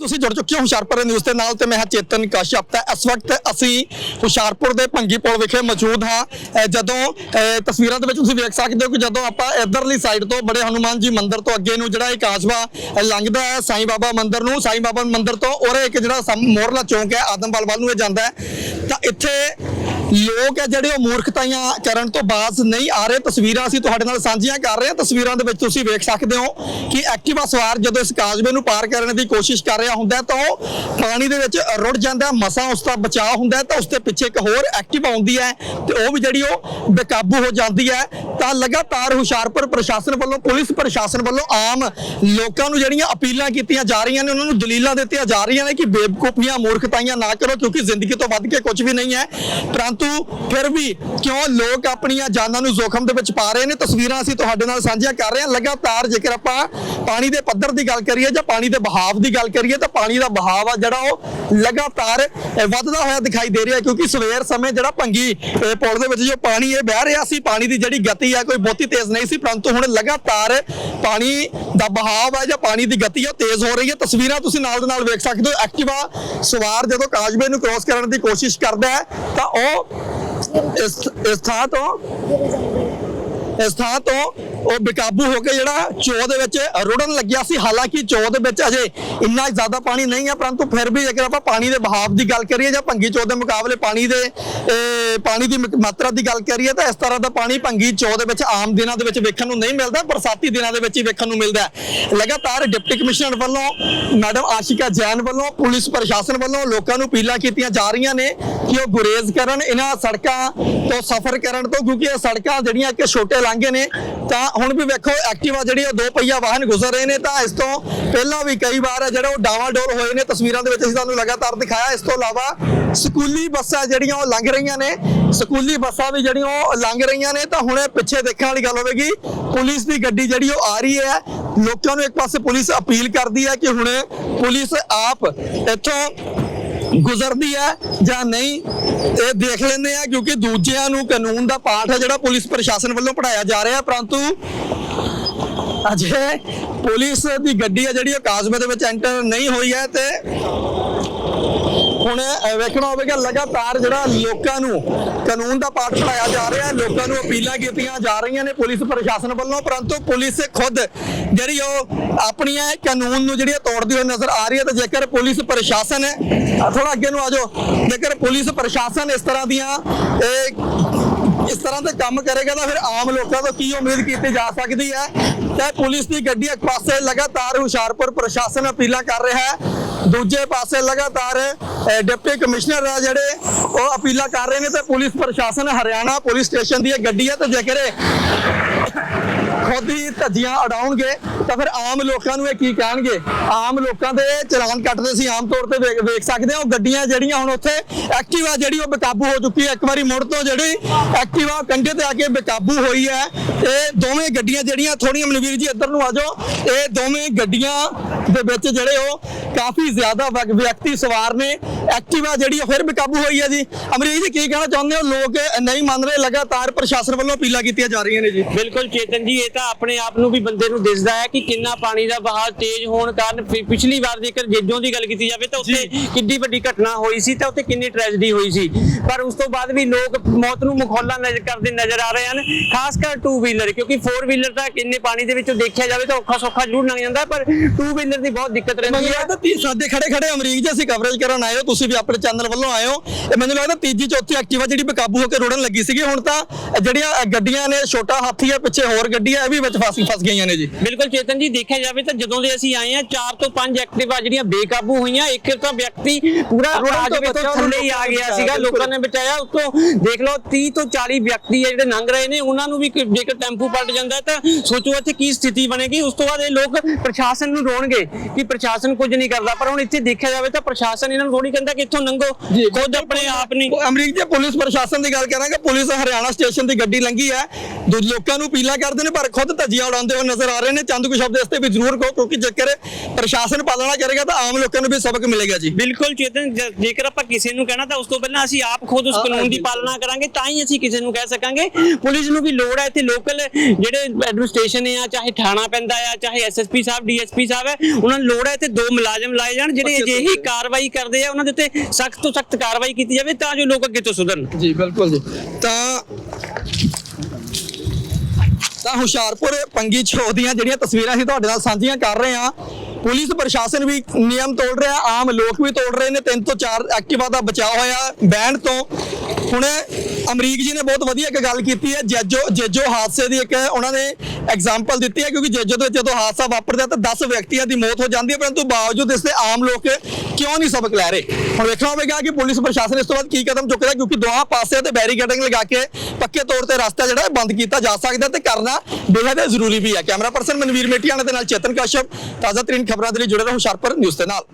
ਤੁਸੀਂ ਜੁੜ ਚੁੱਕੇ ਹੋ ਹੁਸ਼ਿਆਰਪੁਰ ਨਿਊਜ਼ ਦੇ ਨਾਲ ਤੇ ਮੈਂ ਹਾਂ ਚੇਤਨ ਕਸ਼ਯਪ ਤਾਂ ਇਸ ਵਕਤ ਅਸੀਂ ਹੁਸ਼ਿਆਰਪੁਰ ਦੇ ਭੰਗੀ ਪੁਲ ਵਿਖੇ ਮੌਜੂਦ ਹਾਂ। ਜਦੋਂ, ਅਹ ਤਸਵੀਰਾਂ ਦੇ ਵਿੱਚ ਤੁਸੀਂ ਵੇਖ ਸਕਦੇ ਹੋ ਕਿ ਜਦੋਂ ਆਪਾਂ ਇਧਰਲੀ ਸਾਈਡ ਤੋਂ ਬੜੇ ਹਨੂਮਾਨ ਜੀ ਮੰਦਿਰ ਤੋਂ ਅੱਗੇ ਨੂੰ ਜਿਹੜਾ ਇਹ ਕਾਸਬਾ ਲੰਘਦਾ ਹੈ, ਸਾਈਂ ਬਾਬਾ ਮੰਦਿਰ ਨੂੰ, ਸਾਈਂ ਬਾਬਾ ਮੰਦਿਰ ਤੋਂ ਔਰ ਇੱਕ ਜਿਹੜਾ ਸਮ- ਮੋਰਲਾ ਚੌਂਕ ਹੈ, ਆਦਮਵਾਲ ਵੱਲ ਨੂੰ ਇਹ ਜਾਂਦਾ ਹੈ। ਤਾਂ ਇੱਥੇ ਲੋਕ ਹੈ ਜਿਹੜੇ ਉਹ ਮੂਰਖਤਾਈਆਂ ਕਰਨ ਤੋਂ ਬਾਜ਼ ਨਹੀਂ ਆ ਰਹੇ। ਤਸਵੀਰਾਂ ਅਸੀਂ ਤੁਹਾਡੇ ਨਾਲ ਸਾਂਝੀਆਂ ਕਰ ਰਹੇ ਹਾਂ। ਤਸਵੀਰਾਂ ਦੇ ਵਿੱਚ ਤੁਸੀਂ ਵੇਖ ਸਕਦੇ ਹੋ ਕਿ ਐਕਟਿਵਾ ਸਵਾਰ ਜਦੋਂ ਇਸ ਕਾਸਬੇ ਨੂੰ ਪਾਰ ਕਰਨ ਦੀ ਕੋਸ਼ਿਸ਼ ਕਰ ਰਿਹਾ ਹੁੰਦਾ ਤਾਂ ਉਹ ਪਾਣੀ ਦੇ ਵਿੱਚ ਰੁੜ ਜਾਂਦਾ ਮਸਾਂ ਉਸ ਦਾ ਬਚਾਅ ਹੁੰਦਾ ਤਾਂ ਉਸ ਦੇ ਪਿੱਛੇ ਇੱਕ ਹੋਰ ਐਕਟਿਵਾ ਆਉਂਦੀ ਹੈ ਤੇ ਉਹ ਵੀ ਜਿਹੜੀ ਉਹ ਬੇਕਾਬੂ ਹੋ ਜਾਂਦੀ ਹੈ। ਤਾਂ ਲਗਾਤਾਰ ਹੁਸ਼ਿਆਰਪੁਰ ਪ੍ਰਸ਼ਾਸਨ ਵੱਲੋਂ, ਪੁਲਿਸ ਪ੍ਰਸ਼ਾਸਨ ਵੱਲੋਂ ਆਮ ਲੋਕਾਂ ਨੂੰ ਜਿਹੜੀਆਂ ਅਪੀਲਾਂ ਕੀਤੀਆਂ ਜਾ ਰਹੀਆਂ ਨੇ, ਉਹਨਾਂ ਨੂੰ ਦਲੀਲਾਂ ਦਿੱਤੀਆਂ ਜਾ ਰਹੀਆਂ ਨੇ ਕਿ ਬੇਵਕੂਫੀਆਂ ਮੂਰਖਤਾਈਆਂ ਨਾ ਕਰੋ ਕਿਉਂਕਿ ਜ਼ਿੰਦਗੀ ਤੋਂ ਵੱਧ ਕੇ ਕੁਝ ਵੀ ਨਹੀਂ ਹੈ। ਪਰੰਤੂ ਫਿਰ ਵੀ ਕਿਉਂ ਲੋਕ ਆਪਣੀਆਂ ਜਾਨਾਂ ਨੂੰ ਜ਼ੋਖਮ ਦੇ ਵਿੱਚ ਪਾ ਰਹੇ ਨੇ? ਤਸਵੀਰਾਂ ਅਸੀਂ ਤੁਹਾਡੇ ਨਾਲ ਸਾਂਝੀਆਂ ਕਰ ਰਹੇ ਹਾਂ। ਲਗਾਤਾਰ ਜੇਕਰ ਆਪਾਂ ਪਾਣੀ ਦੇ ਪੱਧਰ ਦੀ ਗੱਲ ਕਰੀਏ ਜਾਂ ਪਾਣੀ ਦੇ ਬਹਾਵ ਦੀ ਗੱਲ ਕਰੀਏ, ਤਾਂ ਪਾਣੀ ਦਾ ਬਹਾਵ ਆ ਜਿਹੜਾ ਉਹ ਲਗਾਤਾਰ ਵੱਧਦਾ ਹੋਇਆ ਦਿਖਾਈ ਦੇ ਰਿਹਾ ਕਿਉਂਕਿ ਸਵੇਰ ਸਮੇਂ ਜਿਹੜਾ ਭੰਗੀ ਪੁਲ ਦੇ ਵਿੱਚ ਜੋ ਪਾਣੀ ਇਹ ਵਹਿ ਰਿਹਾ ਸੀ, ਪਾਣੀ ਦੀ ਜਿਹੜੀ ਗਤੀ ਆ, ਕੋਈ ਬਹੁਤੀ ਤੇਜ਼ ਨਹੀਂ ਸੀ। ਪਰੰਤੂ ਹੁਣ ਲਗਾਤਾਰ ਪਾਣੀ ਦਾ ਬਹਾਵ ਹੈ ਜਾਂ ਪਾਣੀ ਦੀ ਗਤੀ ਆ, ਉਹ ਤੇਜ਼ ਹੋ ਰਹੀ ਹੈ। ਤਸਵੀਰਾਂ ਤੁਸੀਂ ਨਾਲ ਦੇ ਨਾਲ ਵੇਖ ਸਕਦੇ ਹੋ। ਐਕਟਿਵਾ ਸਵਾਰ ਜਦੋਂ ਕਾਜਵੇ ਨੂੰ ਕ੍ਰੋਸ ਕਰਨ ਦੀ ਕੋਸ਼ਿਸ਼ ਕਰਦਾ ਹੈ, ਤਾਂ ਉਹ ਇਸ ਇਸ ਥਾਂ ਤੋਂ? ਇਸ ਥਾਂ ਤੋਂ ਉਹ ਬੇਕਾਬੂ ਹੋ ਕੇ ਜਿਹੜਾ ਚੋ ਦੇ ਵਿੱਚ ਰੁੜਨ ਲੱਗਿਆ ਸੀ। ਹਾਲਾਂਕਿ ਚੋ ਦੇ ਵਿੱਚ ਅਜੇ ਇੰਨਾ ਜ਼ਿਆਦਾ ਪਾਣੀ ਨਹੀਂ ਹੈ ਪਰੰਤੂ ਫਿਰ ਵੀ ਜੇਕਰ ਆਪਾਂ ਪਾਣੀ ਦੇ ਬਹਾਵ ਦੀ ਗੱਲ ਕਰੀਏ ਜਾਂ ਭੰਗੀ ਚੋ ਦੇ ਮੁਕਾਬਲੇ ਪਾਣੀ ਦੇ ਅਹ, ਪਾਣੀ ਦੀ ਮਾਤਰਾ ਦੀ ਗੱਲ ਕਰੀਏ ਤਾਂ ਇਸ ਤਰ੍ਹਾਂ ਦਾ ਪਾਣੀ ਭੰਗੀ ਚੋ ਦੇ ਵਿੱਚ ਆਮ ਦਿਨਾਂ ਦੇ ਵਿੱਚ ਵੇਖਣ ਨੂੰ ਨਹੀਂ ਮਿਲਦਾ ਬਰਸਾਤੀ ਦਿਨਾਂ ਦੇ ਵਿੱਚ ਹੀ ਵੇਖਣ ਨੂੰ ਮਿਲਦਾ ਲਗਾਤਾਰ ਡਿਪਟੀ ਕਮਿਸ਼ਨਰ ਵੱਲੋਂ ਮੈਡਮ ਆਸ਼ਿਕਾ ਜੈਨ ਵੱਲੋਂ ਪੁਲਿਸ ਪ੍ਰਸ਼ਾਸਨ ਵੱਲੋਂ ਲੋਕਾਂ ਨੂੰ ਅਪੀਲਾਂ ਕੀਤੀਆਂ ਜਾ ਰਹੀਆਂ ਨੇ ਕਿ ਉਹ ਗੁਰੇਜ਼ ਕਰਨ ਇਹਨਾਂ ਸੜਕਾਂ ਤੋਂ ਸਫ਼ਰ ਕਰਨ ਤੋਂ ਕਿਉਂਕਿ ਇਹ ਸੜਕਾਂ ਜਿਹੜੀਆਂ ਕਿ ਛੋਟੇ ਲਾਂਘੇ ਨੇ ਤਾਂ ਹੁਣ ਵੀ ਵੇਖੋ, ਐਕਟਿਵਾ ਜਿਹੜੀ ਉਹ ਦੋ ਪਹੀਆ ਵਾਹਨ ਗੁਜ਼ਰ ਰਹੇ ਨੇ, ਤਾਂ ਇਸ ਤੋਂ ਪਹਿਲਾਂ ਵੀ ਕਈ ਵਾਰ ਜਿਹੜਾ ਉਹ ਡਾਵਾਡੋਲ ਹੋਏ ਨੇ, ਤਸਵੀਰਾਂ ਦੇ ਵਿੱਚ ਅਸੀਂ ਤੁਹਾਨੂੰ ਲਗਾਤਾਰ ਦਿਖਾਇਆ। ਇਸ ਤੋਂ ਇਲਾਵਾ ਸਕੂਲੀ ਬੱਸਾਂ ਜਿਹੜੀਆਂ ਉਹ ਲੰਘ ਰਹੀਆਂ ਨੇ, ਸਕੂਲੀ ਬੱਸਾਂ ਵੀ ਜਿਹੜੀਆਂ ਉਹ ਲੰਘ ਰਹੀਆਂ ਨੇ, ਤਾਂ ਹੁਣ ਪਿੱਛੇ ਦੇਖਣ ਵਾਲੀ ਗੱਲ ਹੋਵੇਗੀ, ਪੁਲਿਸ ਦੀ ਗੱਡੀ ਜਿਹੜੀ ਉਹ ਆ ਰਹੀ ਹੈ, ਲੋਕਾਂ ਨੂੰ ਇੱਕ ਪਾਸੇ ਪੁਲਿਸ ਅਪੀਲ ਕਰਦੀ ਹੈ ਕਿ ਹੁਣ ਪੁਲਿਸ ਆਪ ਇੱਥੋਂ ਗੁਜ਼ਰਦੀ ਹੈ ਜਾਂ ਨਹੀਂ, ਇਹ ਦੇਖ ਲੈਂਦੇ ਆ ਕਿਉਂਕਿ ਦੂਜਿਆਂ ਨੂੰ ਕਾਨੂੰਨ ਦਾ ਪਾਠ ਹੈ ਜਿਹੜਾ ਪੁਲਿਸ ਪ੍ਰਸ਼ਾਸਨ ਵੱਲੋਂ ਪੜਾਇਆ ਜਾ ਰਿਹਾ ਪਰੰਤੂ ਅਜੇ ਪੁਲਿਸ ਦੀ ਗੱਡੀ ਹੈ ਜਿਹੜੀ ਉਹ ਕਾਜ਼ਮੇ ਦੇ ਵਿੱਚ ਐਂਟਰ ਨਹੀਂ ਹੋਈ ਹੈ ਤੇ ਹੁਣ ਵੇਖਣਾ ਹੋਵੇਗਾ ਲਗਾਤਾਰ ਜਿਹੜਾ ਲੋਕਾਂ ਨੂੰ ਕਾਨੂੰਨ ਦਾ ਪਾਠ ਪੜਾਇਆ ਜਾ ਰਿਹਾ, ਲੋਕਾਂ ਨੂੰ ਅਪੀਲਾਂ ਕੀਤੀਆਂ ਜਾ ਰਹੀਆਂ ਨੇ ਪੁਲਿਸ ਪ੍ਰਸ਼ਾਸਨ ਵੱਲੋਂ, ਪਰੰਤੂ ਪੁਲਿਸ ਖੁਦ ਜਿਹੜੀ ਉਹ ਆਪਣੀਆਂ ਕਾਨੂੰਨ ਨੂੰ ਜਿਹੜੀ ਤੋੜਦੀ ਹੋਈ ਨਜ਼ਰ ਆ ਰਹੀ ਹੈ ਤੇ ਜੇਕਰ ਪੁਲਿਸ ਪ੍ਰਸ਼ਾਸਨ ਥੋੜਾ ਅੱਗੇ ਨੂੰ ਆ ਜਾਓ, ਜੇਕਰ ਪੁਲਿਸ ਪ੍ਰਸ਼ਾਸਨ ਇਸ ਤਰ੍ਹਾਂ ਦੀਆਂ ਇਸ ਤਰ੍ਹਾਂ ਦੇ ਕੰਮ ਕਰੇਗਾ ਤਾਂ ਫਿਰ ਆਮ ਲੋਕਾਂ ਤੋਂ ਕੀ ਉਮੀਦ ਕੀਤੀ ਜਾ ਸਕਦੀ ਹੈ? ਤੇ ਪੁਲਿਸ ਦੀ ਗੱਡੀ ਇੱਕ ਪਾਸੇ ਲਗਾਤਾਰ ਹੁਸ਼ਿਆਰਪੁਰ ਪ੍ਰਸ਼ਾਸਨ ਅਪੀਲਾਂ ਕਰ ਰਿਹਾ ਹੈ। ਦੂਜੇ ਪਾਸੇ ਲਗਾਤਾਰ ਡਿਪਟੀ ਕਮਿਸ਼ਨਰ ਆ ਜਿਹੜੇ, ਉਹ ਅਪੀਲਾਂ ਕਰ ਰਹੇ ਨੇ ਤੇ ਪੁਲਿਸ ਪ੍ਰਸ਼ਾਸਨ ਹਰਿਆਣਾ ਪੁਲਿਸ ਸਟੇਸ਼ਨ ਦੀ ਇਹ ਗੱਡੀ ਹੈ ਤੇ ਜੇਕਰ ਖੁਦ ਹੀ ਧੱਜੀਆਂ ਉਡਾਉਣਗੇ ਤਾਂ ਫਿਰ ਆਮ ਲੋਕਾਂ ਨੂੰ ਇਹ ਕੀ ਕਹਿਣਗੇ? ਆਮ ਲੋਕਾਂ ਦੇ ਚਲਾਨ ਕੱਟਦੇ ਸੀ, ਆਮ ਤੌਰ ਤੇ ਵੇਖ- ਸਕਦੇ ਹਾਂ। ਉਹ ਗੱਡੀਆਂ ਜਿਹੜੀਆਂ ਹੁਣ ਉੱਥੇ ਐਕਟਿਵਾ ਜਿਹੜੀ ਉਹ ਬੇਕਾਬੂ ਹੋ ਚੁੱਕੀ ਹੈ। ਇੱਕ ਵਾਰੀ ਮੁੜ ਤੋਂ ਜਿਹੜੀ ਐਕਟਿਵਾ ਕੰਢੇ ਤੇ ਆ ਕੇ ਬੇਕਾਬੂ ਹੋਈ ਹੈ। ਇਹ ਦੋਵੇਂ ਗੱਡੀਆਂ ਜਿਹੜੀਆਂ ਥੋੜੀਆਂ ਮਨਵੀਰ ਜੀ ਇੱਧਰ ਨੂੰ ਆ ਜਾਓ। ਇਹ ਦੋਵੇਂ ਗੱਡੀਆਂ ਦੇ ਵਿੱਚ ਜਿਹੜੇ ਉਹ ਕਾਫੀ ਜ਼ਿਆਦਾ ਵਿਅਕਤੀ ਸਵਾਰ ਨੇ। ਐਕਟਿਵਾ ਜਿਹੜੀ ਉਹ ਫਿਰ ਬੇਕਾਬੂ ਹੋਈ ਹੈ ਜੀ। ਅਮਰੀਕ ਜੀ, ਕੀ ਕਹਿਣਾ ਚਾਹੁੰਦੇ ਹੋ? ਲੋਕ ਨਹੀਂ ਮੰਨ ਰਹੇ, ਲਗਾਤਾਰ ਪ੍ਰਸ਼ਾਸਨ ਵੱਲੋਂ ਅਪੀਲਾਂ ਕੀਤੀਆਂ ਜਾ ਰਹੀਆਂ ਨੇ ਜੀ। ਬਿਲਕੁਲ ਚੇਤਨ ਜੀ, ਇਹ ਤਾਂ ਆਪਣੇ ਆਪ ਨੂੰ ਵੀ ਬੰਦੇ ਨੂੰ ਦਿਸਦਾ ਹੈ ਕਿ ਕਿੰਨਾ ਪਾਣੀ ਦਾ ਵਹਾਅ ਤੇਜ਼ ਹੋਣ ਕਾਰਨ ਪਿਛਲੀ ਵਾਰ ਜੇਕਰ ਜੇਜੋਂ ਦੀ ਗੱਲ ਕੀਤੀ ਜਾਵੇ ਤਾਂ ਉੱਥੇ ਕਿੰਨੀ ਵੱਡੀ ਘਟਨਾ ਹੋਈ ਸੀ ਤਾਂ ਉੱਥੇ ਕਿੰਨੀ ਟ੍ਰੈਜਡੀ ਹੋਈ ਸੀ। ਪਰ ਉਸ ਤੋਂ ਬਾਅਦ ਵੀ ਲੋਕ ਮੌਤ ਨੂੰ ਮਖੌਲਾ ਨਜ਼ਰ ਕਰਦੇ ਨਜ਼ਰ ਆ ਰਹੇ ਹਨ ਖਾਸ ਕਰ ਟੂ ਵੀਲਰ ਕਿਉਂਕਿ 4 ਵੀਲਰ ਤਾਂ ਕਿੰਨੇ ਪਾਣੀ ਦੇ ਵਿੱਚੋਂ ਦੇਖਿਆ ਜਾਵੇ ਤਾਂ ਔਖਾ ਸੌਖਾ ਜ਼ਰੂਰ ਲੰਘ ਜਾਂਦਾ ਪਰ ਟੂ ਵੀਲਰ ਦੀ ਬਹੁਤ ਦਿੱਕਤ ਰਹਿੰਦੀ ਹੈ। ਤੀ ਸਾਡੇ ਖੜੇ ਖੜੇ ਅਮਰੀਕ ਜੀ ਅਸੀਂ ਕਵਰੇਜ ਕਰਨ ਆਏ ਹੋ ਤੁਸੀਂ ਵੀ ਆਪਣੇ ਚੈਨਲ ਵੱਲੋਂ ਆਏ ਹੋ। ਇਹ ਮੈਨੂੰ ਲੱਗਦਾ ਤੀਜੀ ਚੌਥੀ ਐਕਟਿਵਾ ਜਿਹੜੀ ਬੇਕਾਬੂ ਹੋ ਕੇ ਰੋੜਨ ਲੱਗੀ ਸੀਗੀ ਹੁਣ ਤਾਂ ਜਿਹੜੀਆਂ ਗੱਡੀਆਂ ਨੇ ਛੋਟਾ ਹਾਥੀ ਹੈ ਪਿੱਛੇ ਹੋਰ ਗੱਡੀ ਇਹ ਵੀ ਵਿੱਚ ਫਸ ਫਸ ਗਈਆਂ ਨੇ ਜੀ। ਬਿਲਕੁਲ ਚੇਤਨ ਜੀ ਦੇਖਿਆ ਜਾਵੇ ਤਾਂ ਜਦੋਂ ਦੇ ਅਸੀਂ ਆਏ ਆ 4 ਤੋਂ 5 ਐਕਟਿਵਾ ਜਿਹੜੀਆਂ ਬੇਕਾਬੂ ਹੋਈਆਂ ਇੱਕ ਤਾਂ ਵਿਅਕਤੀ ਪੂਰਾ ਤੋਂ ਬਚਿਆ, ਥੱਲੇ ਹੀ ਆ ਗਿਆ ਸੀਗਾ। ਲੋਕਾਂ ਨੇ ਬਚਾਇਆ ਉੱਤੋਂ ਦੇਖ ਲਓ 30 ਤੋਂ 40 ਵਿਅਕਤੀ ਆ ਜਿਹੜੇ ਲੰਘ ਰਹੇ ਨੇ ਉਹਨਾਂ ਨੂੰ ਵੀ ਜੇਕਰ ਟੈਂਪੂ ਪਲਟ ਜਾਂਦਾ ਤਾਂ ਸੋਚੋ ਇੱਥੇ ਕੀ ਸਥਿਤੀ ਬਣੇਗੀ। ਉਸ ਤੋਂ ਬਾਅਦ ਇਹ ਲੋਕ ਪ੍ਰਸ਼ਾਸਨ ਨੂੰ ਰੋਣਗੇ ਕਿ ਪ੍ਰਸ਼ਾਸਨ ਕੁਝ ਨਹੀਂ ਕਰਦਾ ਪਰ ਹੁਣ ਇੱਥੇ ਦੇਖਿਆ ਜਾਵੇ ਤਾਂ ਪ੍ਰਸ਼ਾਸਨ ਇਹਨਾਂ ਨੂੰ ਥੋੜੀ ਕਹਿੰਦਾ ਕਿ ਇੱਥੋਂ ਲੰਘੋ ਖੁਦ ਆਪਣੇ ਆਪ ਨਹੀਂ। ਅਮਰੀਕ ਜੀ ਪੁਲਿਸ ਪ੍ਰਸ਼ਾਸਨ ਦੀ ਗੱਲ ਕਰਾਂਗੇ ਪੁਲਿਸ ਹਰਿਆਣਾ ਸਟੇਸ਼ਨ ਦੀ ਗੱਡੀ ਲੰਘੀ ਹੈ ਦੂ ਲੋਕਾਂ ਨੂੰ ਅਪੀਲਾਂ ਕਰਦੇ ਨੇ ਪਰ ਖੁਦ ਧੱਜੀਆਂ ਉਡਾਉਂਦੇ ਹੋਏ ਨਜ਼ਰ ਆ ਰਹੇ ਨੇ। ਚੰਦ ਕੁ ਸ਼ਬਦ ਇਸ ਤੇ ਵੀ ਜ਼ਰੂਰ ਕਹੋ ਕਿਉਂਕਿ ਜੇਕਰ ਪ੍ਰਸ਼ਾਸਨ ਪਾਲਣਾ ਕਰੇਗਾ ਤਾਂ ਆਮ ਲੋਕਾਂ ਨੂੰ ਵੀ ਸਬਕ ਮਿਲੇਗਾ ਜੀ। ਬਿਲਕੁਲ ਚੇਤਨ ਜੇਕਰ ਆਪਾਂ ਕਿਸੇ ਨੂੰ ਕਹਿਣਾ ਤਾਂ ਉਸ ਤੋਂ ਪਹਿਲਾਂ ਅਸੀਂ ਆਪ ਖੁਦ ਉਸ ਕਾਨੂੰਨ ਦੀ। ਪਾਲਣਾ ਕਰਾਂਗੇ ਤਾਂ ਹੀ ਅਸੀਂ ਕਿਸੇ ਨੂੰ ਕਹਿ ਸਕਾਂਗੇ। ਪੁਲਿਸ ਨੂੰ ਵੀ ਲੋੜ ਹੈ ਇੱਥੇ ਲੋਕਲ ਜਿਹੜੇ ਐਡਮਿਨਿਸਟ੍ਰੇਸ਼ਨ ਆ ਚਾਹੇ ਥਾਣਾ ਪੈਂਦਾ ਆ ਚਾਹੇ ਐਸਐਸਪੀ ਸਾਹਿਬ ਡੀਐਸਪੀ ਸਾਹਿਬ ਹੈ ਉਹਨਾਂ ਨੂੰ ਲੋੜ ਹੈ ਇੱਥੇ ਦੋ ਮੁਲਾਜ਼ਮ ਲਾਏ ਜਾਣ ਜਿਹੜੇ ਅਜਿਹੀ। ਕਾਰਵਾਈ ਕਰਦੇ ਆ ਉਹਨਾਂ ਦੇ ਉੱਤੇ ਸਖਤ ਤੋਂ ਸਖਤ ਕਾਰਵਾਈ ਕੀਤੀ ਜਾਵੇ ਤਾਂ ਜੋ ਲੋਕ ਅੱਗੇ ਤੋਂ ਸੁਧਰਨ। ਜੀ ਬਿਲਕੁਲ ਜੀ। ਤਾਂ ਤਾਂ ਹੁਸ਼ਿਆਰਪੁਰ ਪੰਗੀ ਛੋ ਦੀਆਂ ਜਿਹੜੀਆਂ ਤਸਵੀਰਾਂ ਅਸੀਂ ਤੁਹਾਡੇ ਨਾਲ ਸਾਂਝੀਆਂ ਕਰ ਰਹੇ ਹਾਂ। ਪੁਲਿਸ ਪ੍ਰਸ਼ਾਸਨ ਵੀ ਨਿਯਮ ਤੋੜ ਰਿਹਾ, ਆਮ ਲੋਕ ਵੀ ਤੋੜ ਰਹੇ ਨੇ, ਤਿੰਨ ਤੋਂ ਚਾਰ ਐਕਟਿਵਾ ਦਾ ਬਚਾਅ ਹੋਇਆ, ਬੈਂਡ ਤੋਂ ਹੁਣ ਅਮਰੀਕ ਜੀ ਨੇ ਬਹੁਤ ਵਧੀਆ ਇੱਕ ਗੱਲ ਕੀਤੀ ਹੈ, ਜੇਜੋ ਜੇਜੋ ਹਾਦਸੇ ਦੀ ਇੱਕ ਉਹਨਾਂ ਨੇ ਐਗਜ਼ਾਮਪਲ ਦਿੱਤੀ ਹੈ, ਕਿਉਂਕਿ ਜੇਜੋ ਦੇ ਜਦੋਂ ਹਾਦਸਾ ਵਾਪਰਦਾ ਤਾਂ 10 ਵਿਅਕਤੀਆਂ ਦੀ ਮੌਤ ਹੋ ਜਾਂਦੀ ਹੈ, ਪਰੰਤੂ ਬਾਵਜੂਦ ਇਸ ਦੇ ਆਮ ਲੋਕ ਕਿਉਂ ਨਹੀਂ ਸਬਕ ਲੈ ਰਹੇ? ਹੁਣ ਵੇਖਣਾ ਹੋਵੇਗਾ ਕਿ ਪੁਲਿਸ ਪ੍ਰਸ਼ਾਸਨ ਇਸ ਤੋਂ ਬਾਅਦ ਕੀ ਕਦਮ ਚੁੱਕਦਾ ਕਿਉਂਕਿ ਦੋਹਾਂ ਪਾਸੇ ਤੇ ਬੈਰੀਕੇਡਿੰਗ ਲਗਾ ਕੇ ਪੱਕੇ ਤੌਰ ਤੇ ਰਸਤਾ ਜਿਹੜਾ ਹੈ ਬੰਦ ਕੀਤਾ ਜਾ ਸਕਦਾ ਤੇ ਕਰਨਾ ਬੇਹੱਦ ਜ਼ਰੂਰੀ ਵੀ ਹੈ। ਕੈਮਰਾ ਪਰਸਨ ਮਨਵੀਰ ਮੇਟੀਆਣਾ ਦੇ ਨਾਲ ਚੇਤਨ ਕਸ਼ਪ ਤਾਜ਼ਾ ਤਰੀਨ ਖਬਰਾਂ ਦੇ ਲਈ ਜੁੜੇ ਰਹੋ ਹੁਸ਼ਿਆਰਪੁਰ ਨਿਊਜ਼ ਦੇ ਨਾਲ।